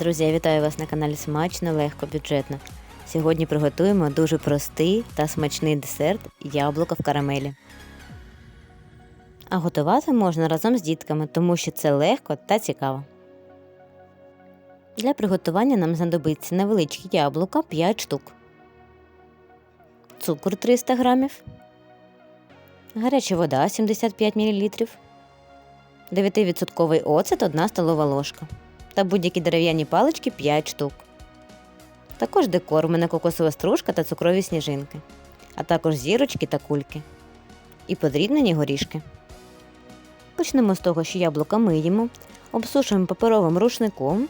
Друзі, я вітаю вас на каналі Смачно, легко, бюджетно. Сьогодні приготуємо дуже простий та смачний десерт яблуко в карамелі. А готувати можна разом з дітками, тому що це легко та цікаво. Для приготування нам знадобиться невеличкі яблука 5 штук, цукор 300 г, гаряча вода 75 мл, 9% оцет 1 столова ложка та будь-які дерев'яні палички 5 штук. Також декор у мене кокосова стружка та цукрові сніжинки, а також зірочки та кульки. І подрібнені горішки. Почнемо з того, що яблука миємо, обсушуємо паперовим рушником,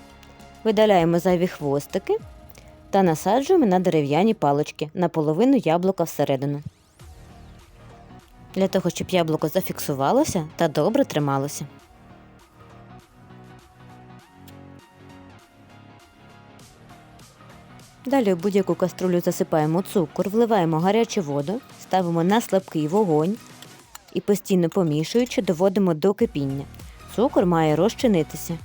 видаляємо зайві хвостики та насаджуємо на дерев'яні палички на половину яблука всередину. Для того, щоб яблуко зафіксувалося та добре трималося. Далі в будь-яку каструлю засипаємо цукор, вливаємо гарячу воду, ставимо на слабкий вогонь і постійно помішуючи, доводимо до кипіння. Цукор має розчинитися.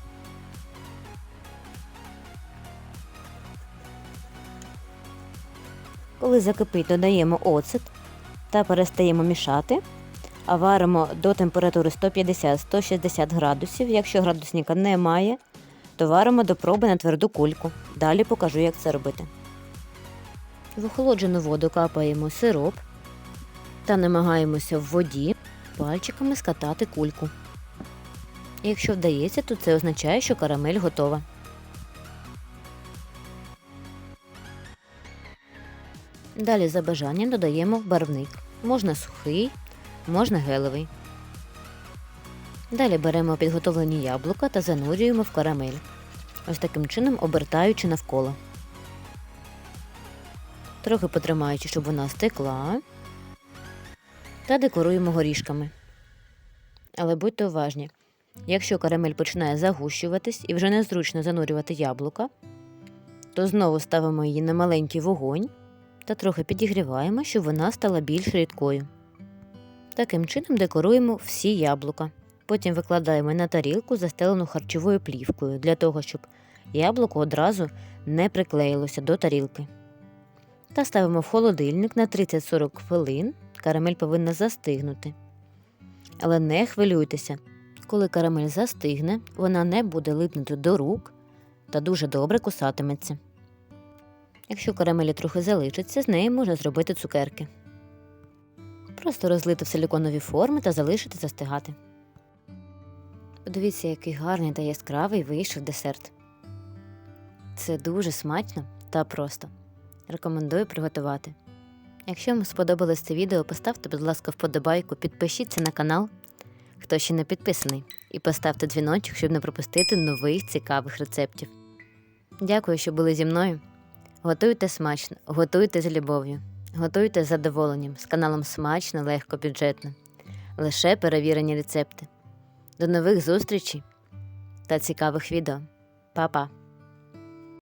Коли закипить, додаємо оцет та перестаємо мішати, а варимо до температури 150-160 градусів. Якщо градусника немає, то варимо до проби на тверду кульку. Далі покажу, як це робити. В охолоджену воду капаємо сироп та намагаємося в воді пальчиками скатати кульку. Якщо вдається, то це означає, що карамель готова. Далі за бажанням додаємо барвник. Можна сухий, можна гелевий. Далі беремо підготовлені яблука та занурюємо в карамель. Ось таким чином обертаючи навколо. Трохи потримаючи, щоб вона стекла. Та декоруємо горішками. Але будьте уважні. Якщо карамель починає загущуватись і вже незручно занурювати яблука, то знову ставимо її на маленький вогонь та трохи підігріваємо, щоб вона стала більш рідкою. Таким чином декоруємо всі яблука. Потім викладаємо на тарілку, застелену харчовою плівкою, для того, щоб яблуко одразу не приклеїлося до тарілки. Та ставимо в холодильник на 30-40 хвилин. Карамель повинна застигнути. Але не хвилюйтеся, коли карамель застигне, вона не буде липнути до рук та дуже добре кусатиметься. Якщо карамелі трохи залишиться, з неї можна зробити цукерки. Просто розлити в силіконові форми та залишити застигати. Подивіться, який гарний та яскравий вийшов десерт. Це дуже смачно та просто. Рекомендую приготувати. Якщо вам сподобалось це відео, поставте, будь ласка, вподобайку, підпишіться на канал, хто ще не підписаний, і поставте дзвіночок, щоб не пропустити нових цікавих рецептів. Дякую, що були зі мною. Готуйте смачно, готуйте з любов'ю, готуйте з задоволенням з каналом Смачно, легко, бюджетно. Лише перевірені рецепти. До нових зустрічей та цікавих відео. Па-па!